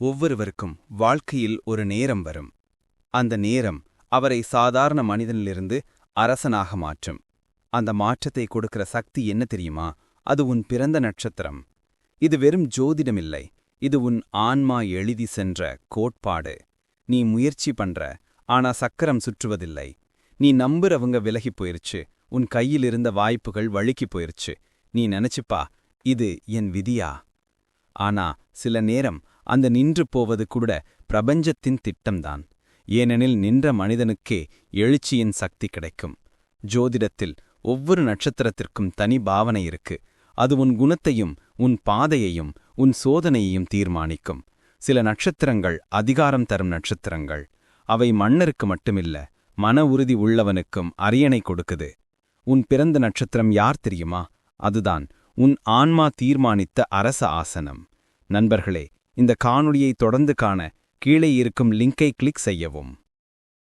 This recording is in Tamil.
ஒவ்வொருவருக்கும் வாழ்க்கையில் ஒரு நேரம் வரும். அந்த நேரம் அவரை சாதாரண மனிதனிலிருந்து அரசனாக மாற்றும். அந்த மாற்றத்தை கொடுக்கிற சக்தி என்ன தெரியுமா? அது உன் பிறந்த நட்சத்திரம். இது வெறும் ஜோதிடமில்லை. இது உன் ஆன்மா எழுதி சென்ற கோட்பாடு. நீ முயற்சி பண்ற ஆனா சக்கரம் சுற்றுவதில்லை. நீ நம்புறவங்க விலகிப் போயிருச்சு. உன் கையில் இருந்த வாய்ப்புகள் வழுக்கிப் போயிருச்சு. நீ நினைச்சுப்பா இது என் விதியா? ஆனா சில நேரம் அந்த நின்று போவது கூட பிரபஞ்சத்தின் திட்டம்தான். ஏனெனில் நின்ற மனிதனுக்கே எழுச்சியின் சக்தி கிடைக்கும். ஜோதிடத்தில் ஒவ்வொரு நட்சத்திரத்திற்கும் தனி பாவனை இருக்கு. அது உன் குணத்தையும் உன் பாதையையும் உன் சோதனையையும் தீர்மானிக்கும். சில நட்சத்திரங்கள் அதிகாரம் தரும் நட்சத்திரங்கள். அவை மன்னருக்கு மட்டுமில்ல மன உறுதி உள்ளவனுக்கும் அரியணை கொடுக்குது. உன் பிறந்த நட்சத்திரம் யார் தெரியுமா? அதுதான் உன் ஆன்மா தீர்மானித்த அரச ஆசனம். நண்பர்களே இந்த காணொளியை தொடர்ந்து காண கீழே இருக்கும் லிங்கை கிளிக் செய்யவும்.